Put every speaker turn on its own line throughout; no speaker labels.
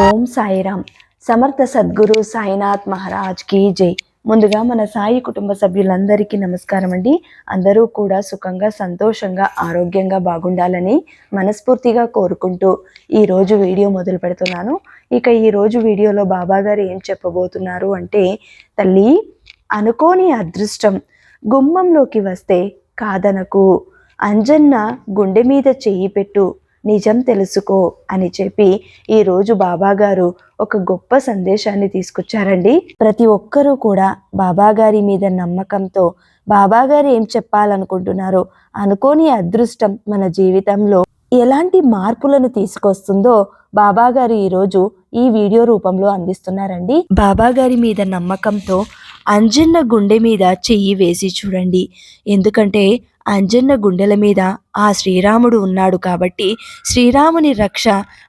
ఓం సాయిరామ్. సమర్థ సద్గురు సాయినాథ్ మహారాజ్ కీ జై. ముందుగా మన సాయి కుటుంబ సభ్యులందరికీ నమస్కారం అండి. అందరూ కూడా సుఖంగా సంతోషంగా ఆరోగ్యంగా బాగుండాలని మనస్ఫూర్తిగా కోరుకుంటూ ఈరోజు వీడియో మొదలు పెడుతున్నాను. ఇక ఈరోజు వీడియోలో బాబా గారు ఏం చెప్పబోతున్నారు అంటే తల్లి అనుకోని అదృష్టం గుమ్మంలోకి వస్తే కాదనకు. అంజన్న గుండె మీద చెయ్యి పెట్టు. నిజం తెలుసుకో అని చెప్పి ఈరోజు బాబాగారు ఒక గొప్ప సందేశాన్ని తీసుకొచ్చారండి. ప్రతి ఒక్కరూ కూడా బాబాగారి మీద నమ్మకంతో బాబాగారు ఏం చెప్పాలనుకుంటున్నారో అనుకోని అదృష్టం మన జీవితంలో ఎలాంటి మార్పులను తీసుకొస్తుందో బాబాగారు ఈరోజు ఈ వీడియో రూపంలో అందిస్తున్నారండి. బాబాగారి మీద నమ్మకంతో అంజన్న గుండె మీద చెయ్యి వేసి చూడండి. ఎందుకంటే అంజన్న గుండెల మీద ఆ శ్రీరాముడు ఉన్నాడు కాబట్టి శ్రీరాముని రక్ష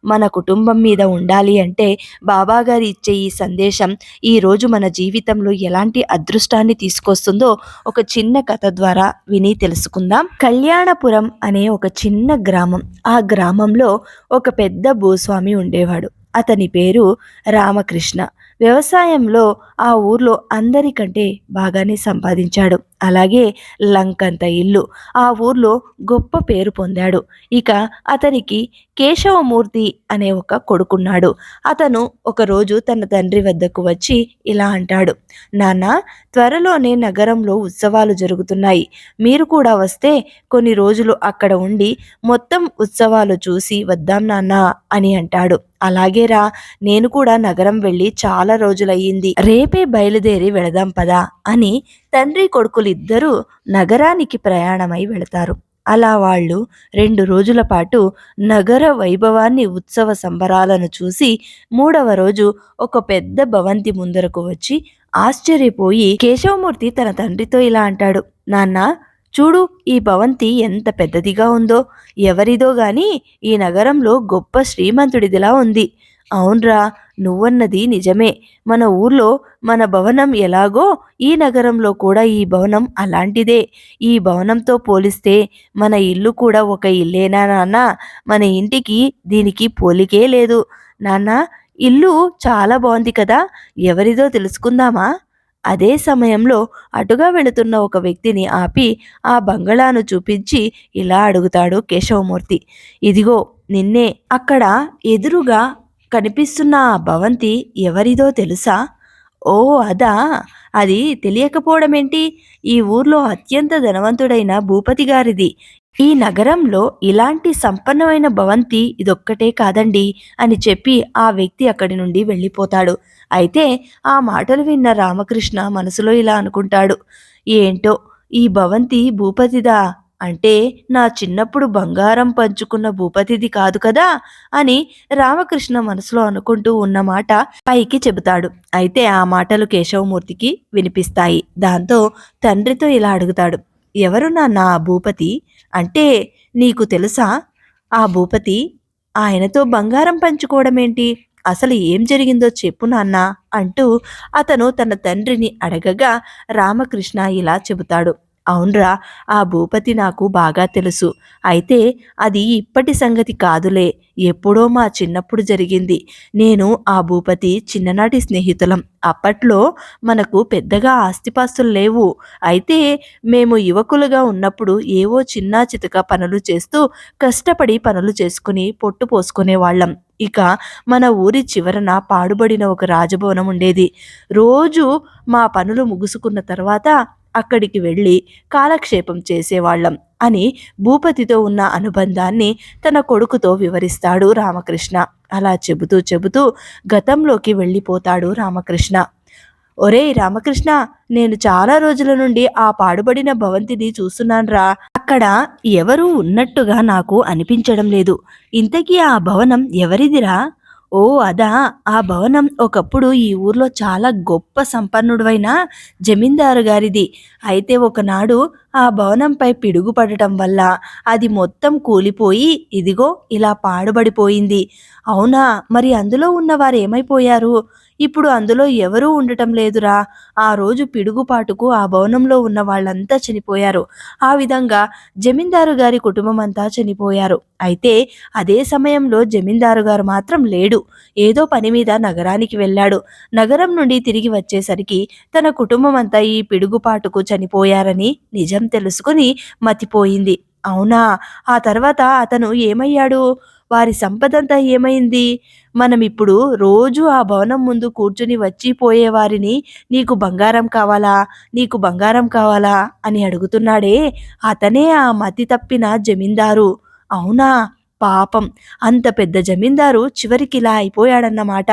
మన కుటుంబం మీద ఉండాలి అంటే బాబాగారి ఇచ్చే ఈ సందేశం ఈరోజు మన జీవితంలో ఎలాంటి అదృష్టాన్ని తీసుకొస్తుందో ఒక చిన్న కథ ద్వారా విని తెలుసుకుందాం. కళ్యాణపురం అనే ఒక చిన్న గ్రామం. ఆ గ్రామంలో ఒక పెద్ద భూస్వామి ఉండేవాడు. అతని పేరు రామకృష్ణ. వ్యవసాయంలో ఆ ఊర్లో అందరికంటే బాగానే సంపాదించాడు. అలాగే లంకంత ఇల్లు. ఆ ఊర్లో గొప్ప పేరు పొందాడు. ఇక అతనికి కేశవమూర్తి అనే ఒక కొడుకున్నాడు. అతను ఒకరోజు తన తండ్రి వద్దకు వచ్చి ఇలా అంటాడు. నాన్న త్వరలోనే నగరంలో ఉత్సవాలు జరుగుతున్నాయి. మీరు కూడా వస్తే కొన్ని రోజులు అక్కడ ఉండి మొత్తం ఉత్సవాలు చూసి వద్దాం నాన్న అని అంటాడు. అలాగేరా నేను కూడా నగరం వెళ్ళి చాలా రోజులయ్యింది. రేపే బయలుదేరి వెళదాం పదా అని తండ్రి కొడుకులిద్దరూ నగరానికి ప్రయాణమై వెళతారు. అలా వాళ్ళు రెండు రోజుల పాటు నగర వైభవాన్ని ఉత్సవ సంబరాలను చూసి మూడవ రోజు ఒక పెద్ద భవంతి ముందరకు వచ్చి ఆశ్చర్యపోయి కేశవమూర్తి తన తండ్రితో ఇలా అంటాడు నాన్న చూడు ఈ భవంతి ఎంత పెద్దదిగా ఉందో. ఎవరిదో గాని ఈ నగరంలో గొప్ప శ్రీమంతుడిదిలా ఉంది. అవునరా నువ్వన్నది నిజమే. మన ఊర్లో మన భవనం ఎలాగో ఈ నగరంలో కూడా ఈ భవనం అలాంటిదే. ఈ భవనంతో పోలిస్తే మన ఇల్లు కూడా ఒక ఇల్లేనా నాన్న? మన ఇంటికి దీనికి పోలికే లేదు. నాన్న ఇల్లు చాలా బాగుంది కదా? ఎవరిదో తెలుసుకుందామా? అదే సమయంలో అటుగా వెళుతున్న ఒక వ్యక్తిని ఆపి ఆ బంగళాను చూపించి ఇలా అడుగుతాడు కేశవమూర్తి. ఇదిగో నిన్నే అక్కడ ఎదురుగా కనిపిస్తున్న ఆ భవంతి ఎవరిదో తెలుసా? ఓ అదా. అది తెలియకపోవడమేంటి? ఈ ఊర్లో అత్యంత ధనవంతుడైన భూపతి గారిది. ఈ నగరంలో ఇలాంటి సంపన్నమైన భవంతి ఇదొక్కటే కాదండి అని చెప్పి ఆ వ్యక్తి అక్కడి నుండి వెళ్ళిపోతాడు. అయితే ఆ మాటలు విన్న రామకృష్ణ మనసులో ఇలా అనుకుంటాడు. ఏంటో ఈ భవంతి భూపతిదా? అంటే నా చిన్నప్పుడు బంగారం పంచుకున్న భూపతిది కాదు కదా అని రామకృష్ణ మనసులో అనుకుంటూ ఉన్న మాట పైకి చెబుతాడు. అయితే ఆ మాటలు కేశవమూర్తికి వినిపిస్తాయి. దాంతో తండ్రితో ఇలా అడుగుతాడు. ఎవరు నా భూపతి? అంటే నీకు తెలుసా? ఆ భూపతి ఆయనతో బంగారం పంచుకోవడం ఏంటి అసలు ఏం జరిగిందో చెప్పు నాన్న అంటూ అతను తన తండ్రిని అడగగా రామకృష్ణ ఇలా చెబుతాడు. అవునరా ఆ భూపతి నాకు బాగా తెలుసు. అయితే అది ఇప్పటి సంగతి కాదులే. ఎప్పుడో మా చిన్నప్పుడు జరిగింది. నేను ఆ భూపతి చిన్ననాటి స్నేహితులం. అప్పట్లో మనకు పెద్దగా ఆస్తిపాస్తులు లేవు. అయితే మేము యువకులుగా ఉన్నప్పుడు ఏవో చిన్న చితక పనులు చేస్తూ కష్టపడి పనులు చేసుకుని పొట్టు పోసుకునే వాళ్ళం. ఇక మన ఊరి చివరన పాడుబడిన ఒక రాజభవనం ఉండేది. రోజు మా పనులు ముగుసుకున్న తర్వాత అక్కడికి వెళ్ళి కాలక్షేపం చేసేవాళ్ళం అని భూపతితో ఉన్న అనుబంధాన్ని తన కొడుకుతో వివరిస్తాడు రామకృష్ణ. అలా చెబుతూ చెబుతూ గతంలోకి వెళ్ళిపోతాడు రామకృష్ణ. ఒరేయ్ రామకృష్ణ నేను చాలా రోజుల నుండి ఆ పాడుబడిన భవంతిని చూస్తున్నాన్రా అక్కడ ఎవరూ ఉన్నట్టుగా నాకు అనిపించడం లేదు. ఇంతకీ ఆ భవనం ఎవరిదిరా? ఓ అదా. ఆ భవనం ఒకప్పుడు ఈ ఊర్లో చాలా గొప్ప సంపన్నుడైన జమీందారు గారిది. అయితే ఒకనాడు ఆ భవనంపై పిడుగు పడటం వల్ల అది మొత్తం కూలిపోయి ఇదిగో ఇలా పాడుబడిపోయింది. అవునా? మరి అందులో ఉన్నవారు ఏమైపోయారు ఇప్పుడు అందులో ఎవరూ ఉండటం లేదురా. ఆ రోజు పిడుగుపాటుకు ఆ భవనంలో ఉన్న వాళ్ళంతా చనిపోయారు. ఆ విధంగా జమీందారు గారి కుటుంబం అంతా చనిపోయారు. అయితే అదే సమయంలో జమీందారు గారు మాత్రం లేడు. ఏదో పని మీద నగరానికి వెళ్ళాడు. నగరం నుండి తిరిగి వచ్చేసరికి తన కుటుంబం అంతా ఈ పిడుగుపాటుకు చనిపోయారని నిజం తెలుసుకుని మతిపోయింది. అవునా? ఆ తర్వాత అతను ఏమయ్యాడు? వారి సంపదంతా ఏమైంది? మనం ఇప్పుడు రోజు ఆ భవనం ముందు కూర్చుని వచ్చిపోయే వారిని నీకు బంగారం కావాలా? నీకు బంగారం కావాలా? అని అడుగుతున్నాడే అతనే ఆ మతి తప్పిన జమీందారు. అవునా? పాపం. అంత పెద్ద జమీందారు చివరికి ఇలా అయిపోయాడన్నమాట.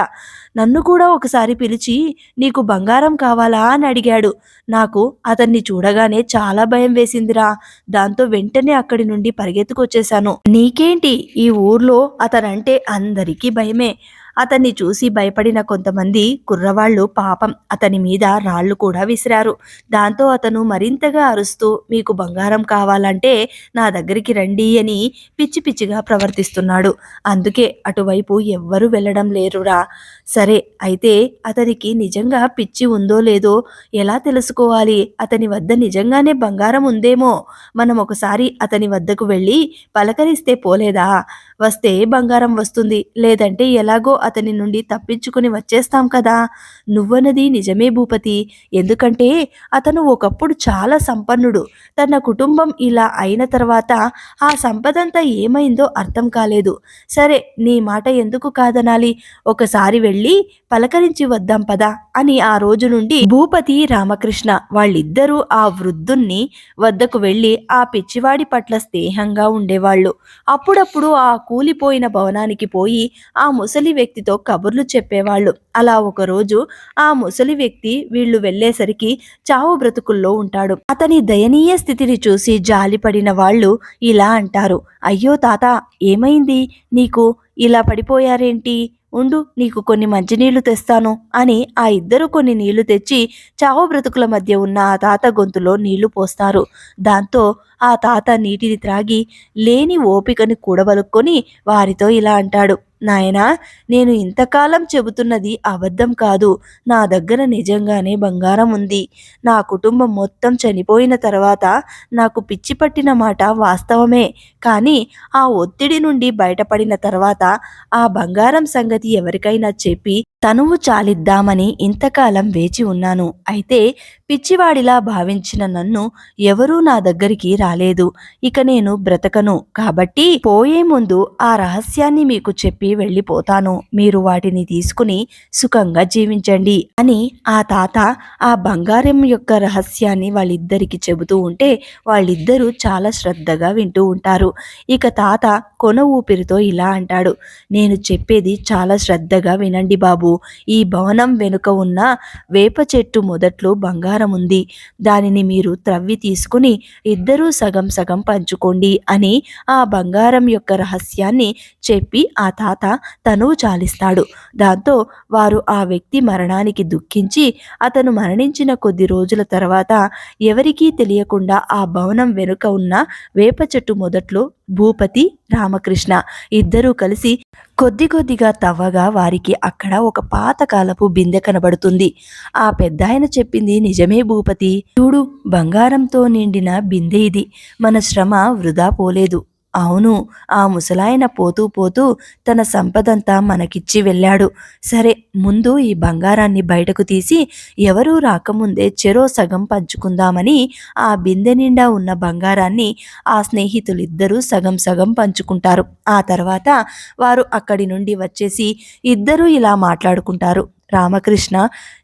నన్ను కూడా ఒకసారి పిలిచి నీకు బంగారం కావాలా? అని అడిగాడు. నాకు అతన్ని చూడగానే చాలా భయం వేసిందిరా. దాంతో వెంటనే అక్కడి నుండి పరిగెత్తుకొచ్చేశాను. నీకేంటి? ఈ ఊర్లో అతనంటే అందరికీ భయమే. అతన్ని చూసి భయపడిన కొంతమంది కుర్రవాళ్ళు పాపం అతని మీద రాళ్ళు కూడా విసిరారు. దాంతో అతను మరింతగా అరుస్తూ మీకు బంగారం కావాలంటే నా దగ్గరికి రండి అని పిచ్చి పిచ్చిగా ప్రవర్తిస్తున్నాడు. అందుకే అటువైపు ఎవ్వరూ వెళ్ళడం లేరురా. సరే అయితే అతనికి నిజంగా పిచ్చి ఉందో లేదో ఎలా తెలుసుకోవాలి? అతని వద్ద నిజంగానే బంగారం ఉందేమో? మనం ఒకసారి అతని వద్దకు వెళ్ళి పలకరిస్తే పోలేదా? వస్తే బంగారం వస్తుంది. లేదంటే ఎలాగో అతని నుండి తప్పించుకుని వచ్చేస్తాం కదా. నువ్వన్నది నిజమే భూపతి. ఎందుకంటే అతను ఒకప్పుడు చాలా సంపన్నుడు. తన కుటుంబం ఇలా అయిన తర్వాత ఆ సంపదంతా ఏమైందో అర్థం కాలేదు. సరే నీ మాట ఎందుకు కాదనాలి? ఒకసారి వెళ్ళి పలకరించి వద్దాం పదా అని ఆ రోజు నుండి భూపతి రామకృష్ణ వాళ్ళిద్దరూ ఆ వృద్ధుణ్ణి వద్దకు వెళ్ళి ఆ పిచ్చివాడి పట్ల స్నేహంగా ఉండేవాళ్ళు. అప్పుడప్పుడు ఆ కూలిపోయిన భవనానికి పోయి ఆ ముసలి వ్యక్తితో కబుర్లు చెప్పేవాళ్ళు. అలా ఒకరోజు ఆ ముసలి వ్యక్తి వీళ్ళు వెళ్ళేసరికి చావు బ్రతుకుల్లో ఉంటాడు. అతని దయనీయ స్థితిని చూసి జాలిపడిన వాళ్ళు ఇలా అంటారు. అయ్యో తాత ఏమైంది? నీకు ఇలా పడిపోయారేంటి? ఉండు నీకు కొన్ని మంచినీళ్ళు తెస్తాను అని ఆ ఇద్దరు కొన్ని నీళ్ళు తెచ్చి చావు బ్రతుకుల మధ్య ఉన్న ఆ తాత గొంతులో నీళ్ళు పోస్తారు. దాంతో ఆ తాత నీటిని త్రాగి లేని ఓపికని కూడబలుక్కొని వారితో ఇలా అంటాడు. నాయనా నేను ఇంతకాలం చెబుతున్నది అబద్ధం కాదు. నా దగ్గర నిజంగానే బంగారం ఉంది. నా కుటుంబం మొత్తం చనిపోయిన తర్వాత నాకు పిచ్చి పట్టిన మాట వాస్తవమే. కానీ ఆ ఒత్తిడి నుండి బయటపడిన తర్వాత ఆ బంగారం సంగతి ఎవరికైనా చెప్పి తనువు చాలిద్దామని ఇంతకాలం వేచి ఉన్నాను. అయితే పిచ్చివాడిలా భావించిన నన్ను ఎవరూ నా దగ్గరికి రాలేదు. ఇక నేను బ్రతకను. కాబట్టి పోయే ముందు ఆ రహస్యాన్ని మీకు చెప్పి వెళ్ళిపోతాను. మీరు వాటిని తీసుకుని సుఖంగా జీవించండి అని ఆ తాత ఆ బంగారం యొక్క రహస్యాన్ని వాళ్ళిద్దరికి చెబుతూ ఉంటే వాళ్ళిద్దరూ చాలా శ్రద్ధగా వింటూ ఉంటారు. ఇక తాత కొన ఊపిరితో ఇలా అంటాడు. నేను చెప్పేది చాలా శ్రద్ధగా వినండి బాబు. ఈ భవనం వెనుక ఉన్న వేప చెట్టు మొదట్లో బంగారం ఉంది దానిని మీరు త్రవ్వి తీసుకుని ఇద్దరూ సగం సగం పంచుకోండి అని ఆ బంగారం యొక్క రహస్యాన్ని చెప్పి ఆ తాత తనువు చాలిస్తాడు. దాంతో వారు ఆ వ్యక్తి మరణానికి దుఃఖించి అతను మరణించిన కొద్ది రోజుల తర్వాత ఎవరికీ తెలియకుండా ఆ భవనం వెనుక ఉన్న వేప చెట్టు మొదట్లో భూపతి రామకృష్ణ ఇద్దరూ కలిసి కొద్ది కొద్దిగా తవ్వగా వారికి అక్కడ ఒక పాతకాలపు బిందె కనబడుతుంది. ఆ పెద్దాయన చెప్పింది నిజమే భూపతి. చూడు బంగారంతో నిండిన బిందె ఇది. మన శ్రమ వృధా పోలేదు. అవును ఆ ముసలాయన పోతూ పోతూ తన సంపదంతా మనకిచ్చి వెళ్ళాడు. సరే ముందు ఈ బంగారాన్ని బయటకు తీసి ఎవరూ రాకముందే చెరో సగం పంచుకుందామని ఆ బిందె నిండా ఉన్న బంగారాన్ని ఆ స్నేహితులిద్దరూ సగం సగం పంచుకుంటారు. ఆ తర్వాత వారు అక్కడి నుండి వచ్చేసి ఇద్దరూ ఇలా మాట్లాడుకుంటారు. రామకృష్ణ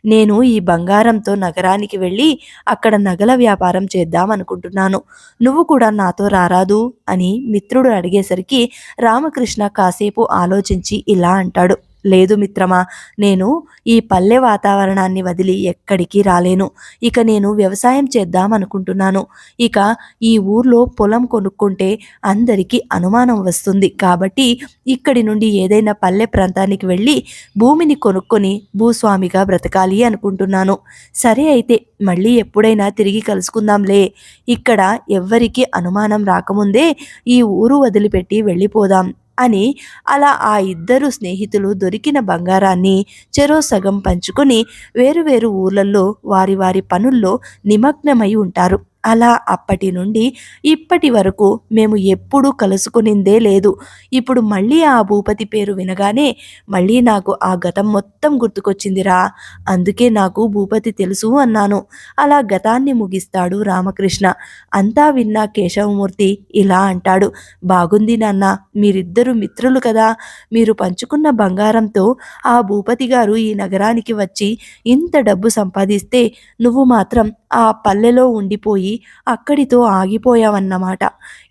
నేను ఈ బంగారంతో నగరానికి వెళ్ళి అక్కడ నగల వ్యాపారం చేద్దాం అనుకుంటున్నాను. నువ్వు కూడా నాతో రారాదు అని మిత్రుడు అడిగేసరికి రామకృష్ణ కాసేపు ఆలోచించి ఇలా అంటాడు. లేదు మిత్రమా నేను ఈ పల్లె వాతావరణాన్ని వదిలి ఎక్కడికి రాలేను. ఇక నేను వ్యవసాయం చేద్దాం అనుకుంటున్నాను ఇక ఈ ఊర్లో పొలం కొనుక్కుంటే అందరికీ అనుమానం వస్తుంది. కాబట్టి ఇక్కడి నుండి ఏదైనా పల్లె ప్రాంతానికి వెళ్ళి భూమిని కొనుక్కొని భూస్వామిగా బ్రతకాలి అనుకుంటున్నాను. సరే అయితే మళ్ళీ ఎప్పుడైనా తిరిగి కలుసుకుందాంలే. ఇక్కడ ఎవ్వరికీ అనుమానం రాకముందే ఈ ఊరు వదిలిపెట్టి వెళ్ళిపోదాం. అని అలా ఆ ఇద్దరు స్నేహితులు దొరికిన బంగారాన్ని చెరో సగం పంచుకొని వేరు వేరు ఊర్లలో వారి వారి పనుల్లో నిమగ్నమై ఉంటారు. అలా అప్పటి నుండి ఇప్పటి వరకు మేము ఎప్పుడూ కలుసుకునిందే లేదు. ఇప్పుడు మళ్ళీ ఆ భూపతి పేరు వినగానే మళ్ళీ నాకు ఆ గతం మొత్తం గుర్తుకొచ్చిందిరా. అందుకే నాకు భూపతి తెలుసు అన్నాను. అలా గతాన్ని ముగిస్తాడు రామకృష్ణ. అంతా విన్న కేశవమూర్తి ఇలా అంటాడు. బాగుంది నాన్న మీరిద్దరు మిత్రులు కదా. మీరు పంచుకున్న బంగారంతో ఆ భూపతి గారు ఈ నగరానికి వచ్చి ఇంత డబ్బు సంపాదిస్తే నువ్వు మాత్రం ఆ పల్లెలో ఉండిపోయి అక్కడితో ఆగిపోయావన్నమాట.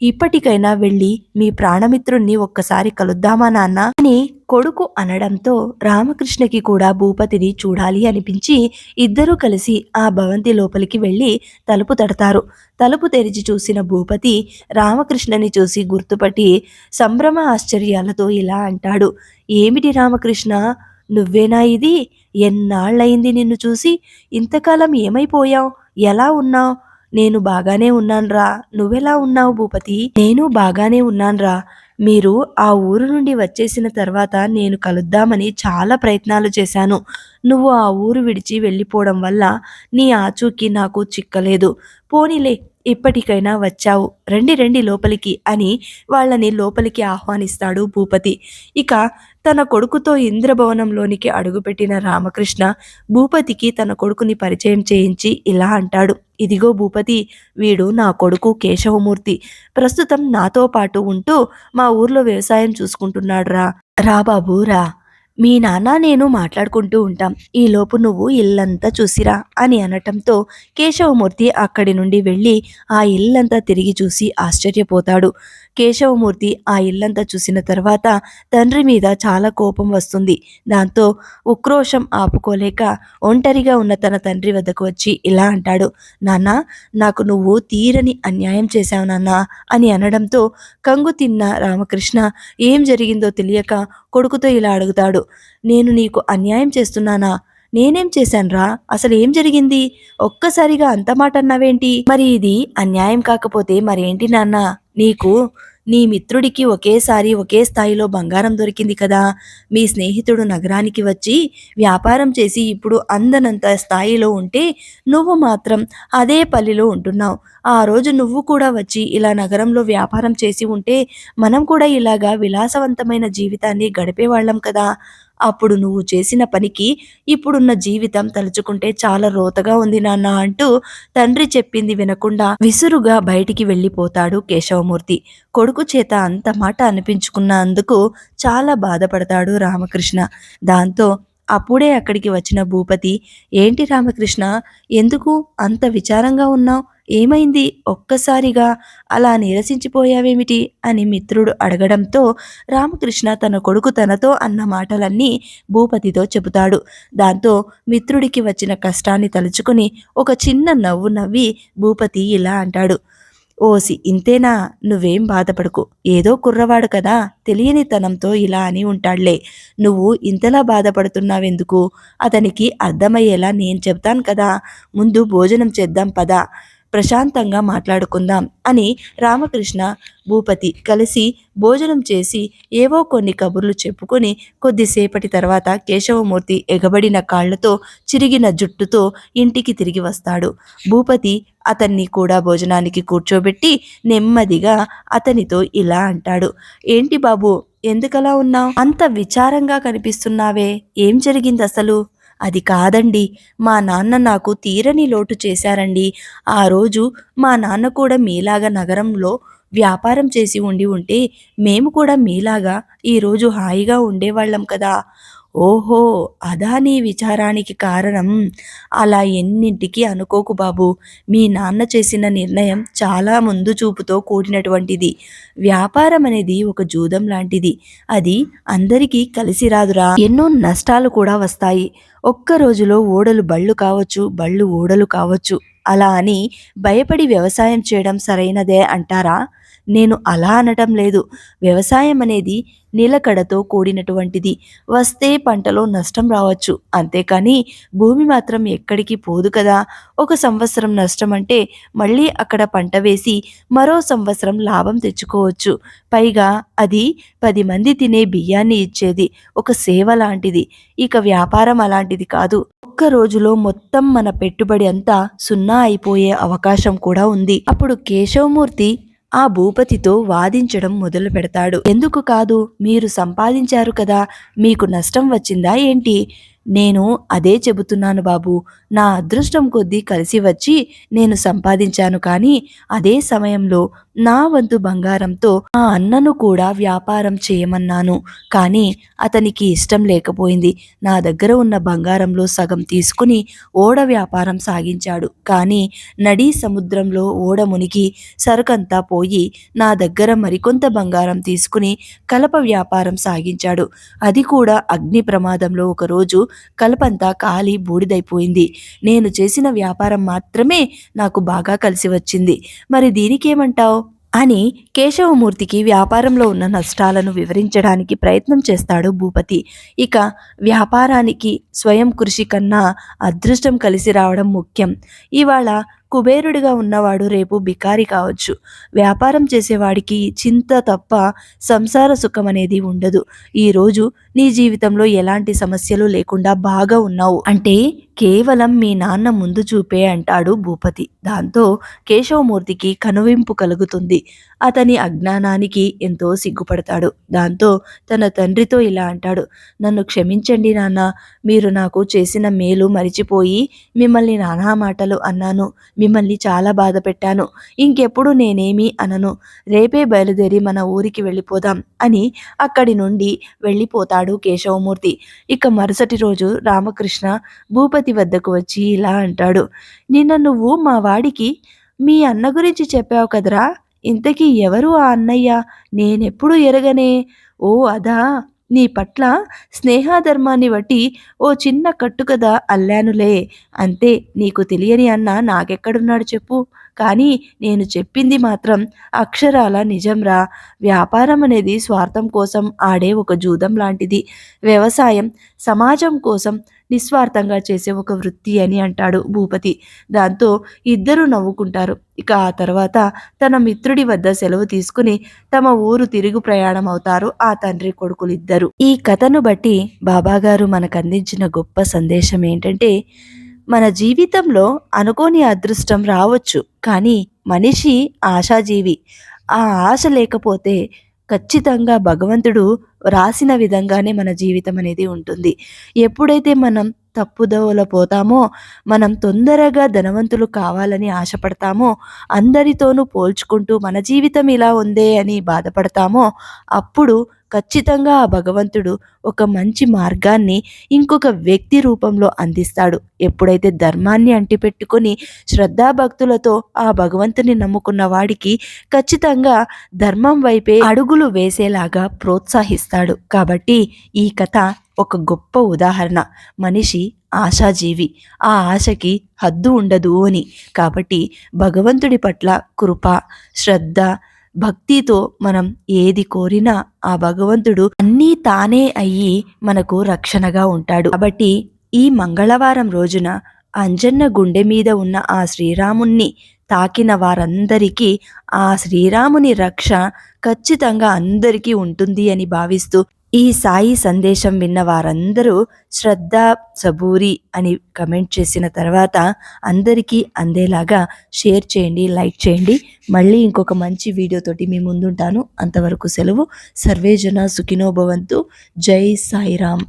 ఇప్పటికైనా వెళ్ళి మీ ప్రాణమిత్రుణ్ణి ఒక్కసారి కలుద్దామా నాన్న? అని కొడుకు అనడంతో రామకృష్ణకి కూడా భూపతిని చూడాలి అనిపించి ఇద్దరూ కలిసి ఆ భవంతి లోపలికి వెళ్ళి తలుపు తడతారు. తలుపు తెరిచి చూసిన భూపతి రామకృష్ణని చూసి గుర్తుపట్టి సంభ్రమ ఆశ్చర్యాలతో ఇలా అంటాడు. ఏమిటి రామకృష్ణ? నువ్వేనా ఇది? ఎన్నాళ్ళయింది నిన్ను చూసి? ఇంతకాలం ఏమైపోయావు? ఎలా ఉన్నావు? నేను బాగానే ఉన్నాన్రా. నువ్వెలా ఉన్నావు భూపతి? నేను బాగానే ఉన్నాన్రా. మీరు ఆ ఊరు నుండి వచ్చేసిన తర్వాత నేను కలుద్దామని చాలా ప్రయత్నాలు చేశాను. నువ్వు ఆ ఊరు విడిచి వెళ్ళిపోవడం వల్ల నీ ఆచూకీ నాకు చిక్కలేదు. పోనీలే ఇప్పటికైనా వచ్చావు. రండి రండి లోపలికి అని వాళ్ళని లోపలికి ఆహ్వానిస్తాడు భూపతి. ఇక తన కొడుకుతో ఇంద్రభవనంలోనికి అడుగుపెట్టిన రామకృష్ణ భూపతికి తన కొడుకుని పరిచయం చేయించి ఇలా అంటాడు. ఇదిగో భూపతి వీడు నా కొడుకు కేశవమూర్తి. ప్రస్తుతం నాతో పాటు ఉంటూ మా ఊర్లో వ్యవసాయం చూసుకుంటున్నాడు రా. రా బాబు రా. మీ నాన్న నేను మాట్లాడుకుంటూ ఉంటాం. ఈలోపు నువ్వు ఇల్లంతా చూసిరా అని అనటంతో కేశవమూర్తి అక్కడి నుండి వెళ్ళి ఆ ఇల్లంతా తిరిగి చూసి ఆశ్చర్యపోతాడు. కేశవమూర్తి ఆ ఇల్లంతా చూసిన తర్వాత తండ్రి మీద చాలా కోపం వస్తుంది. దాంతో ఉక్రోషం ఆపుకోలేక ఒంటరిగా ఉన్న తన తండ్రి వద్దకు వచ్చి ఇలా అంటాడు నాన్న నాకు నువ్వు తీరని అన్యాయం చేశావు నాన్న అని అనడంతో కంగు తిన్న రామకృష్ణ ఏం జరిగిందో తెలియక కొడుకుతో ఇలా అడుగుతాడు నేను నీకు అన్యాయం చేస్తున్నానా? నేనేం చేశానురా? అసలు ఏం జరిగింది? ఒక్కసారిగా అంత మాట అన్నావేంటి? మరి ఇది అన్యాయం కాకపోతే మరేంటి నాన్న? నీకు నీ మిత్రుడికి ఒకేసారి ఒకే స్థాయిలో బంగారం దొరికింది కదా. మీ స్నేహితుడు నగరానికి వచ్చి వ్యాపారం చేసి ఇప్పుడు అందనంత స్థాయిలో ఉంటే నువ్వు మాత్రం అదే పల్లిలో ఉంటున్నావు. ఆ రోజు నువ్వు కూడా వచ్చి ఇలా నగరంలో వ్యాపారం చేసి ఉంటే మనం కూడా ఇలాగా విలాసవంతమైన జీవితాన్ని గడిపేవాళ్ళం కదా. అప్పుడు నువ్వు చేసిన పనికి ఇప్పుడున్న జీవితం తలుచుకుంటే చాలా రోతగా ఉంది నాన్న అంటూ తండ్రి చెప్పింది వినకుండా విసురుగా బయటికి వెళ్ళిపోతాడు కేశవమూర్తి. కొడుకు చేత అంత మాట అనిపించుకున్నందుకు చాలా బాధపడతాడు రామకృష్ణ. దాంతో అప్పుడే అక్కడికి వచ్చిన భూపతి ఏంటి రామకృష్ణ? ఎందుకు అంత విచారంగా ఉన్నావు? ఏమైంది? ఒక్కసారిగా అలా నీరసించిపోయావేమిటి? అని మిత్రుడు అడగడంతో రామకృష్ణ తన కొడుకు తనతో అన్న మాటలన్నీ భూపతితో చెబుతాడు. దాంతో మిత్రుడికి వచ్చిన కష్టాన్ని తలుచుకుని ఒక చిన్న నవ్వు నవ్వి భూపతి ఇలా అంటాడు. ఓసి ఇంతేనా? నువ్వేం బాధపడకు. ఏదో కుర్రవాడు కదా. తెలియని తనంతో ఇలా అని ఉంటాడులే. నువ్వు ఇంతలా బాధపడుతున్నావెందుకు? అతనికి అర్థమయ్యేలా నేను చెప్తాను కదా. ముందు భోజనం చేద్దాం పదా. ప్రశాంతంగా మాట్లాడుకుందాం అని రామకృష్ణ భూపతి కలిసి భోజనం చేసి ఏవో కొన్ని కబుర్లు చెప్పుకొని కొద్దిసేపటి తర్వాత కేశవమూర్తి ఎగబడిన కాళ్ళతో చిరిగిన జుట్టుతో ఇంటికి తిరిగి వస్తాడు. భూపతి అతన్ని కూడా భోజనానికి కూర్చోబెట్టి నెమ్మదిగా అతనితో ఇలా అంటాడు. ఏంటి బాబు ఎందుకలా ఉన్నావు? అంత విచారంగా కనిపిస్తున్నావే. ఏం జరిగింది అసలు అది కాదండి. మా నాన్న నాకు తీరని లోటు చేశారండి. ఆ రోజు మా నాన్న కూడా మీలాగా నగరంలో వ్యాపారం చేసి ఉండి ఉంటే మేము కూడా మీలాగా ఈరోజు హాయిగా ఉండేవాళ్ళం కదా. ఓహో అదా నీ విచారానికి కారణం? అలా ఎన్నింటికి అనుకోకు బాబు. మీ నాన్న చేసిన నిర్ణయం చాలా ముందు చూపుతో కూడినటువంటిది. వ్యాపారం అనేది ఒక జూదం లాంటిది. అది అందరికీ కలిసి రాదురా. ఎన్నో నష్టాలు కూడా వస్తాయి. ఒక్క రోజులో ఓడలు బళ్ళు కావచ్చు బళ్ళు ఓడలు కావచ్చు. అలా అని భయపడి వ్యవసాయం చేయడం సరైనదే అంటారా? నేను అలా అనటం లేదు. వ్యవసాయం అనేది నిలకడతో కూడినటువంటిది. వస్తే పంటలో నష్టం రావచ్చు. అంతేకాని భూమి మాత్రం ఎక్కడికి పోదు కదా. ఒక సంవత్సరం నష్టం అంటే మళ్ళీ అక్కడ పంట వేసి మరో సంవత్సరం లాభం తెచ్చుకోవచ్చు. పైగా అది పది మంది తినే బియ్యాన్ని ఇచ్చేది ఒక సేవ లాంటిది. ఇక వ్యాపారం అలాంటిది కాదు. ఒక్క రోజులో మొత్తం మన పెట్టుబడి అంతా సున్నా అయిపోయే అవకాశం కూడా ఉంది. అప్పుడు కేశవమూర్తి ఆ భూపతితో వాదించడం మొదలు పెడతాడు ఎందుకు కాదు? మీరు సంపాదించారు కదా? మీకు నష్టం వచ్చిందా ఏంటి? నేను అదే చెబుతున్నాను బాబు. నా అదృష్టం కొద్దీ కలిసి వచ్చి నేను సంపాదించాను కానీ అదే సమయంలో నా వంతు బంగారంతో మా అన్నను కూడా వ్యాపారం చేయమన్నాను. కానీ అతనికి ఇష్టం లేకపోయింది. నా దగ్గర ఉన్న బంగారంలో సగం తీసుకుని ఓడ వ్యాపారం సాగించాడు. కానీ నడీ సముద్రంలో ఓడ మునిగి సరుకంతా పోయి నా దగ్గర మరికొంత బంగారం తీసుకుని కలప వ్యాపారం సాగించాడు. అది కూడా అగ్ని ప్రమాదంలో ఒకరోజు కలపంతా కాలి బూడిదైపోయింది. నేను చేసిన వ్యాపారం మాత్రమే నాకు బాగా కలిసి వచ్చింది. మరి దీనికేమంటావు? అని కేశవమూర్తికి వ్యాపారంలో ఉన్న నష్టాలను వివరించడానికి ప్రయత్నం చేస్తాడు భూపతి. ఇక వ్యాపారానికి స్వయం కృషి కన్నా అదృష్టం కలిసి రావడం ముఖ్యం. ఇవాళ కుబేరుడిగా ఉన్నవాడు రేపు బికారి కావచ్చు. వ్యాపారం చేసేవాడికి చింత తప్ప సంసార సుఖం అనేది ఉండదు. ఈరోజు నీ జీవితంలో ఎలాంటి సమస్యలు లేకుండా బాగా ఉన్నావు. అంటే కేవలం మీ నాన్న ముందు చూపే అంటాడు భూపతి. దాంతో కేశవమూర్తికి కనువింపు కలుగుతుంది. అతని అజ్ఞానానికి ఎంతో సిగ్గుపడతాడు. దాంతో తన తండ్రితో ఇలా అంటాడు. నన్ను క్షమించండి నాన్న. మీరు నాకు చేసిన మేలు మరిచిపోయి మిమ్మల్ని నానా మాటలు అన్నాను. మిమ్మల్ని చాలా బాధ పెట్టాను. ఇంకెప్పుడు నేనేమీ అనను. రేపే బయలుదేరి మన ఊరికి వెళ్ళిపోదాం అని అక్కడి నుండి వెళ్ళిపోతాడు కేశవమూర్తి. ఇక మరుసటి రోజు రామకృష్ణ భూపతి వద్దకు వచ్చి ఇలా అంటాడు. నిన్న నువ్వు మా వాడికి మీ అన్న గురించి చెప్పావు కదరా. ఇంతకీ ఎవరు ఆ అన్నయ్య? నేనెప్పుడు ఎరగనే? ఓ అదా నీ పట్ల స్నేహాధర్మాన్ని బట్టి ఓ చిన్న కట్టుకథ అల్లానులే. అంతే నీకు తెలియని అన్న నాకెక్కడున్నాడు చెప్పు. కానీ నేను చెప్పింది మాత్రం అక్షరాల నిజంరా. వ్యాపారం అనేది స్వార్థం కోసం ఆడే ఒక జూదం లాంటిది. వ్యవసాయం సమాజం కోసం నిస్వార్థంగా చేసే ఒక వృత్తి అని అంటాడు భూపతి. దాంతో ఇద్దరూ నవ్వుకుంటారు. ఇక ఆ తర్వాత తన మిత్రుడి వద్ద సెలవు తీసుకుని తమ ఊరు తిరుగు ప్రయాణం అవుతారు ఆ తండ్రి కొడుకులిద్దరు. ఈ కథను బట్టి బాబాగారు మనకు అందించిన గొప్ప సందేశం ఏంటంటే మన జీవితంలో అనుకోని అదృష్టం రావచ్చు కానీ మనిషి ఆశాజీవి. ఆ ఆశ లేకపోతే ఖచ్చితంగా భగవంతుడు రాసిన విధంగానే మన జీవితం అనేది ఉంటుంది. ఎప్పుడైతే మనం తప్పుదోవలో పోతామో మనం తొందరగా ధనవంతులు కావాలని ఆశపడతామో అందరితోనూ పోల్చుకుంటూ మన జీవితం ఇలా ఉందే అని బాధపడతామో అప్పుడు ఖచ్చితంగా ఆ భగవంతుడు ఒక మంచి మార్గాన్ని ఇంకొక వ్యక్తి రూపంలో అందిస్తాడు. ఎప్పుడైతే ధర్మాన్ని అంటిపెట్టుకొని శ్రద్ధాభక్తులతో ఆ భగవంతుని నమ్ముకున్న వాడికి ఖచ్చితంగా ధర్మం వైపే అడుగులు వేసేలాగా ప్రోత్సహిస్తాడు. కాబట్టి ఈ కథ ఒక గొప్ప ఉదాహరణ. మనిషి ఆశాజీవి. ఆ ఆశకి హద్దు ఉండదు అని. కాబట్టి భగవంతుడి పట్ల కృప శ్రద్ధ భక్తితో మనం ఏది కోరినా ఆ భగవంతుడు అన్నీ తానే అయ్యి మనకు రక్షణగా ఉంటాడు. కాబట్టి ఈ మంగళవారం రోజున అంజన్న గుండె మీద ఉన్న ఆ శ్రీరాముణ్ణి తాకిన వారందరికీ ఆ శ్రీరాముని రక్ష ఖచ్చితంగా అందరికీ ఉంటుంది అని భావిస్తూ ఈ సాయి సందేశం విన్న వారందరూ శ్రద్ధ సబూరి అని కమెంట్ చేసిన తర్వాత అందరికీ అందేలాగా షేర్ చేయండి లైక్ చేయండి. మళ్ళీ ఇంకొక మంచి వీడియోతోటి మీ ముందుంటాను. అంతవరకు సెలవు. సర్వేజన సుఖినోభవంతు జై సాయిరామ్.